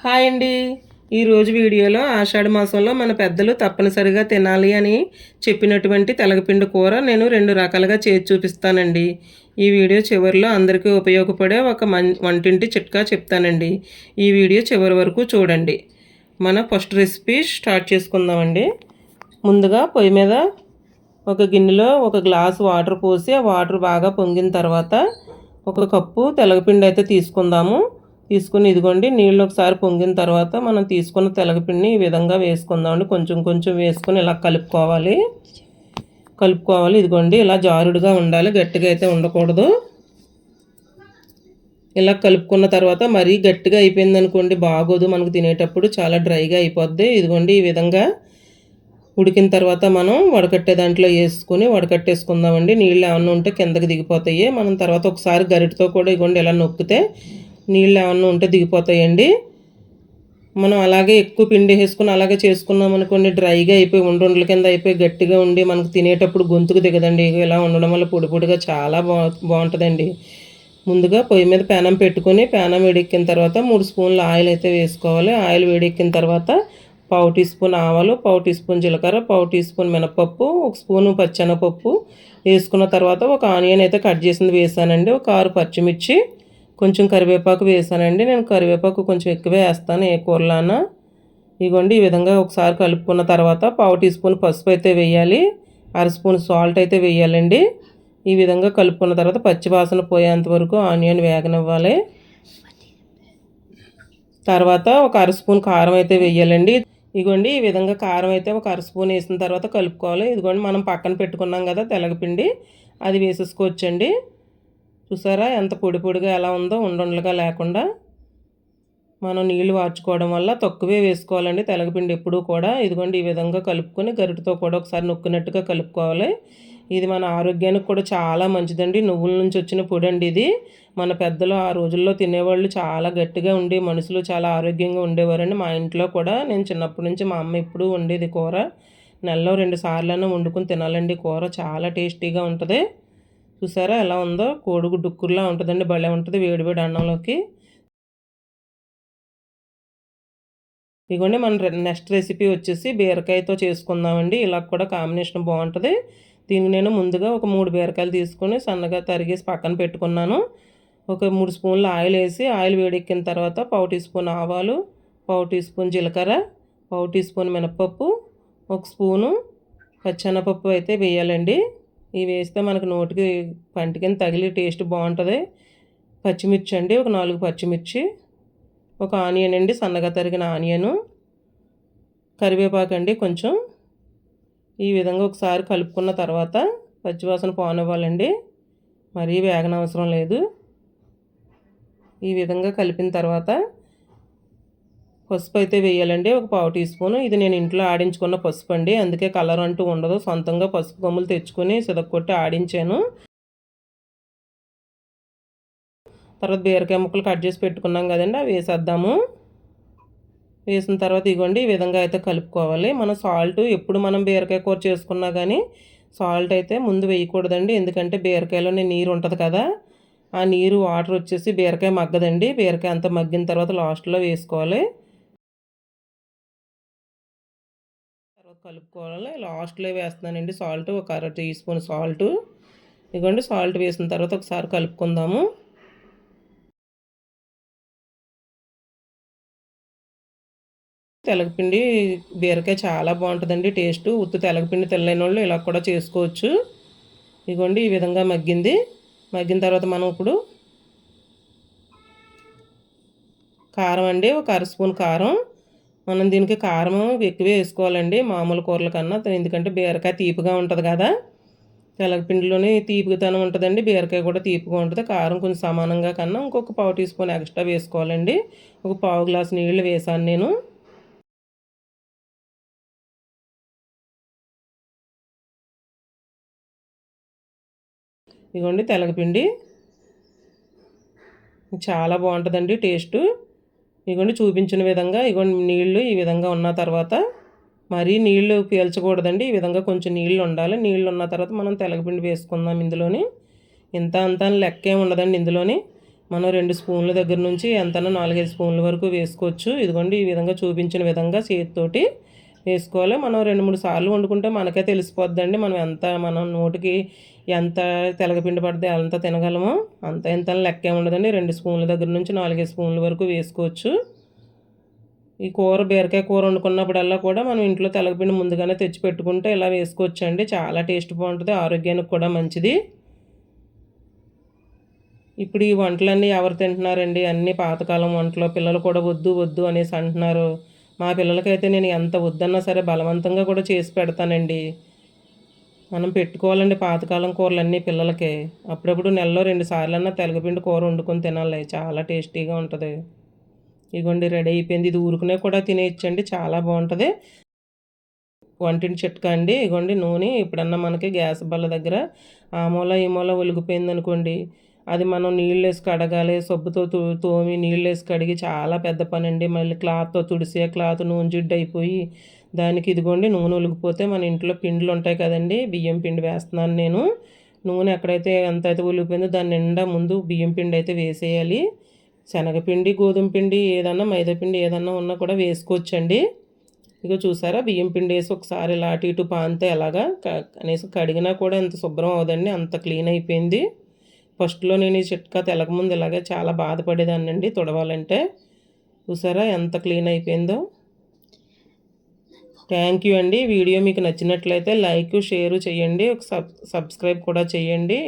Hi అండి. ఈరోజు వీడియోలో ఆషాఢ మాసంలో మన పెద్దలు తప్పనిసరిగా తినాలి అని చెప్పినటువంటి తెలగపిండి కూర నేను రెండు రకాలుగా చేసి చూపిస్తానండి. ఈ వీడియో చివరిలో అందరికీ ఉపయోగపడే ఒక మం వంటింటి చిట్కా చెప్తానండి. ఈ వీడియో చివరి వరకు చూడండి. మన ఫస్ట్ రెసిపీ స్టార్ట్ చేసుకుందామండి. ముందుగా పొయ్యి మీద ఒక గిన్నెలో ఒక గ్లాస్ వాటర్ పోసి ఆ వాటర్ బాగా పొంగిన తర్వాత ఒక కప్పు తెలగపిండి అయితే తీసుకుందాము. తీసుకుని ఇదిగోండి నీళ్ళు ఒకసారి పొంగిన తర్వాత మనం తీసుకున్న తెలగపిండిని ఈ విధంగా వేసుకుందామండి. కొంచెం కొంచెం వేసుకొని ఇలా కలుపుకోవాలి. కలుపుకోవాలి. ఇదిగోండి ఇలా జారుడుగా ఉండాలి. గట్టిగా అయితే ఉండకూడదు. ఇలా కలుపుకున్న తర్వాత మరీ గట్టిగా అయిపోయింది అనుకోండి బాగోదు. మనకు తినేటప్పుడు చాలా డ్రైగా అయిపోద్ది. ఇదిగోండి ఈ విధంగా ఉడికిన తర్వాత మనం వడకట్టే దాంట్లో వేసుకొని వడకట్టేసుకుందామండి. నీళ్ళు ఏమన్నా ఉంటే కిందకి దిగిపోతాయి. మనం తర్వాత ఒకసారి గరిటతో కూడా ఇగోండి ఇలా నొక్కితే నీళ్ళు ఏమన్నా ఉంటే దిగిపోతాయండి. మనం అలాగే ఎక్కువ పిండి వేసుకుని అలాగే చేసుకున్నాం అనుకోండి డ్రైగా అయిపోయి ఉండ్రుండ్ల కింద అయిపోయి గట్టిగా ఉండి మనకు తినేటప్పుడు గొంతుకు దిగదండి. ఇలా ఉండడం వల్ల పొడి పొడిగా చాలా బా బాగుంటుందండి. ముందుగా పొయ్యి మీద పేనం పెట్టుకొని పేనం వేడెక్కిన తర్వాత మూడు స్పూన్లు ఆయిల్ అయితే వేసుకోవాలి. ఆయిల్ వేడెక్కిన తర్వాత పావు టీ స్పూన్ ఆవాలు పావు టీ స్పూన్ జీలకర్ర పావు టీ స్పూన్ మినపప్పు ఒక స్పూను పచ్చెనపప్పు వేసుకున్న తర్వాత ఒక ఆనియన్ అయితే కట్ చేసింది వేసానండి. ఒక ఆరు పచ్చిమిర్చి కొంచెం కరివేపాకు వేసానండి. నేను కరివేపాకు కొంచెం ఎక్కువే వేస్తాను ఏ కూరలానా. ఇగోండి ఈ విధంగా ఒకసారి కలుపుకున్న తర్వాత పావు టీ స్పూన్ పసుపు అయితే వేయాలి అర స్పూన్ సాల్ట్ అయితే వేయాలండి. ఈ విధంగా కలుపుకున్న తర్వాత పచ్చి వాసన పోయేంత వరకు ఆనియన్ వేగనివ్వాలి. తర్వాత ఒక అర స్పూన్ కారం అయితే వేయాలండి. ఇదిగోండి ఈ విధంగా కారం అయితే ఒక అర స్పూన్ వేసిన తర్వాత కలుపుకోవాలి. ఇదిగోండి మనం పక్కన పెట్టుకున్నాం కదా తెలగపిండి అది వేసేసుకోవచ్చండి. చూసారా? ఎంత పొడి పొడిగా ఎలా ఉందో ఉండలుగా లేకుండా మనం నీళ్ళు వార్చుకోవడం వల్ల తక్కువే వేసుకోవాలండి. తెలగపిండి ఎప్పుడూ కూడా ఇదిగోండి ఈ విధంగా కలుపుకొని గరిటతో కూడా ఒకసారి నొక్కినట్టుగా కలుపుకోవాలి. ఇది మన ఆరోగ్యానికి కూడా చాలా మంచిదండి. నువ్వుల నుంచి వచ్చిన పొడి అండి ఇది. మన పెద్దలు ఆ రోజుల్లో తినేవాళ్ళు చాలా గట్టిగా ఉండి మనుషులు చాలా ఆరోగ్యంగా ఉండేవారండి. మా ఇంట్లో కూడా నేను చిన్నప్పటి నుంచి మా అమ్మ ఎప్పుడూ ఉండేది కూర. నెలలో రెండు సార్లైనా వండుకుని తినాలండి. కూర చాలా టేస్టీగా ఉంటుంది. చూసారా ఎలా ఉందో? కోడుగు డుక్కుర్లా ఉంటుందండి భలే ఉంటుంది వేడివేడి అన్నంలోకి. ఇదిగోండి మన నెక్స్ట్ రెసిపీ వచ్చేసి బీరకాయతో చేసుకుందామండి. ఇలా కూడా కాంబినేషన్ బాగుంటుంది. దీనికి నేను ముందుగా ఒక మూడు బీరకాయలు తీసుకొని సన్నగా తరిగేసి పక్కన పెట్టుకున్నాను. ఒక మూడు స్పూన్లు ఆయిల్ వేసి ఆయిల్ వేడెక్కిన తర్వాత పావు టీ స్పూన్ ఆవాలు పావు టీ స్పూన్ జీలకర్ర పావు టీ స్పూన్ మినపప్పు ఒక స్పూను పచ్చెనపప్పు అయితే వేయాలండి. ఇవి వేస్తే మనకు నోటికి పంటికి తగిలి టేస్ట్ బాగుంటుంది. పచ్చిమిర్చి అండి ఒక నాలుగు పచ్చిమిర్చి ఒక ఆనియన్ అండి సన్నగా తరిగిన ఆనియను. కరివేపాకు అండి కొంచెం. ఈ విధంగా ఒకసారి కలుపుకున్న తర్వాత పచ్చివాసన పోనివ్వాలండి. మరీ వేగనవసరం లేదు. ఈ విధంగా కలిపిన తర్వాత పసుపు అయితే వేయాలండి. ఒక పావు టీ స్పూన్. ఇది నేను ఇంట్లో ఆడించుకున్న పసుపు అండి. అందుకే కలర్ అంటూ ఉండదు. సొంతంగా పసుపు కొమ్ములు తెచ్చుకొని సిదక్కొట్టి ఆడించాను. తర్వాత బీరకాయ ముక్కలు కట్ చేసి పెట్టుకున్నాం కదండి. అవి వేసేద్దాము. వేసిన తర్వాత ఇగోండి ఈ విధంగా అయితే కలుపుకోవాలి. మనం సాల్ట్ ఎప్పుడు మనం బీరకాయ కూర చేసుకున్నా కానీ సాల్ట్ అయితే ముందు వేయకూడదండి. ఎందుకంటే బీరకాయలోనే నీరు ఉంటుంది కదా. ఆ నీరు వాటర్ వచ్చేసి బీరకాయ మగ్గదండి. బీరకాయ అంతా మగ్గిన తర్వాత లాస్ట్లో వేసుకోవాలి. కలుపుకోవాలి? లాస్ట్లో వేస్తున్నానండి సాల్ట్. ఒక అర టీ స్పూన్ సాల్ట్. ఇదిగోండి సాల్ట్ వేసిన తర్వాత ఒకసారి కలుపుకుందాము. తెలగపిండి బీరకాయ చాలా బాగుంటుందండి. టేస్ట్. ఉత్తు తెలగపిండి తెల్లైన వాళ్ళు ఇలా కూడా చేసుకోవచ్చు. ఇదిగోండి ఈ విధంగా మగ్గింది. మగ్గిన తర్వాత మనం ఇప్పుడు కారం అండి. ఒక అర స్పూన్ కారం. మనం దీనికి కారం ఎక్కువే వేసుకోవాలండి మామూలు కూరల కన్నా. ఎందుకంటే బీరకాయ తీపిగా ఉంటుంది కదా. తెలగపిండిలోనే తీపితనం ఉంటుందండి బీరకాయ కూడా తీపిగా ఉంటుంది. కారం కొంచెం సమానంగా కన్నా ఇంకొక పావు టీ స్పూన్ ఎక్స్ట్రా వేసుకోవాలండి. ఒక పావు గ్లాస్ నీళ్ళు వేసాను నేను. ఇదిగోండి తెలగపిండి చాలా బాగుంటుందండి టేస్టు. ఇగోండి చూపించిన విధంగా ఇగోండి నీళ్ళు ఈ విధంగా ఉన్న తర్వాత మరీ నీళ్ళు పీల్చకూడదండి. ఈ విధంగా కొంచెం నీళ్ళు ఉండాలి. నీళ్ళు ఉన్న తర్వాత మనం తెలగపిండి వేసుకుందాం ఇందులోని. ఇంత అంత లెక్కే ఉండదండి ఇందులోని. మనం రెండు స్పూన్ల దగ్గర నుంచి ఎంతనో నాలుగైదు స్పూన్ల వరకు వేసుకోవచ్చు. ఇదిగోండి ఈ విధంగా చూపించిన విధంగా చేతితోటి వేసుకోవాలి. మనం రెండు మూడు సార్లు వండుకుంటే మనకే తెలిసిపోద్దండి. మనం ఎంత మనం నోటికి ఎంత తెలగపిండి పడితే ఎంత తినగలమో అంత ఎంత లెక్క ఉండదండి. రెండు స్పూన్ల దగ్గర నుంచి నాలుగైదు స్పూన్ల వరకు వేసుకోవచ్చు. ఈ కూర బీరకాయ కూర వండుకున్నప్పుడల్లా కూడా మనం ఇంట్లో తెలగపిండి ముందుగానే తెచ్చి పెట్టుకుంటే ఇలా వేసుకోవచ్చు అండి చాలా టేస్ట్ బాగుంటుంది. ఆరోగ్యానికి కూడా మంచిది. ఇప్పుడు ఈ వంటలన్నీ ఎవరు తింటున్నారండి? అన్ని పాతకాలం వంటలు పిల్లలు కూడా వద్దు వద్దు అనేసి అంటున్నారు. మా పిల్లలకైతే నేను ఎంత వద్దన్నా సరే బలవంతంగా కూడా చేసి పెడతానండి. మనం పెట్టుకోవాలండి పాతకాలం కూరలు అన్నీ పిల్లలకి. అప్పుడప్పుడు నెలలో రెండు సార్లన్నా తెలగపిండి కూర వండుకొని తినాలి. చాలా టేస్టీగా ఉంటుంది. ఇగోండి రెడీ అయిపోయింది. ఇది ఊరుకునే కూడా తినేయచ్చండి. చాలా బాగుంటుంది. వంటింటి చిట్కా అండి. ఇగోండి నూనె ఇప్పుడన్నా మనకి గ్యాస్ బల్ల దగ్గర ఆ మూల ఈ మూల ఒలిగిపోయింది అనుకోండి అది మనం నీళ్ళు వేసి కడగాలి సబ్బుతో తోమి నీళ్ళు వేసి కడిగి చాలా పెద్ద పని అండి మళ్ళీ క్లాత్తో తుడిసే క్లాత్ నూనె జిడ్డు అయిపోయి దానికి ఇదిగోండి నూనె ఒలిగిపోతే మన ఇంట్లో పిండిలు ఉంటాయి కదండి. బియ్యం పిండి వేస్తున్నాను నేను. నూనె ఎక్కడైతే ఎంత అయితే ఒలిగిపోయిందో దాని నిండా ముందు బియ్యం పిండి అయితే వేసేయాలి. శనగపిండి గోధుమ పిండి ఏదన్నా మైదా పిండి ఏదన్నా ఉన్నా కూడా వేసుకోవచ్చండి. ఇక చూసారా బియ్యం పిండి వేసి ఒకసారి ఇలా అటు ఇటు పాంతే ఎలాగా కనీసం కడిగినా కూడా ఎంత శుభ్రం అవదండి అంత క్లీన్ అయిపోయింది. ఫస్ట్లో నేను ఈ చిట్కా తెలకముందు ఇలాగే చాలా బాధపడేదాన్ని అండి తుడవాలంటే. చూసారా ఎంత క్లీన్ అయిపోయిందో. థ్యాంక్ యూ అండి. వీడియో మీకు నచ్చినట్లయితే లైక్ షేర్ చేయండి. ఒక సబ్ సబ్స్క్రైబ్ కూడా చేయండి.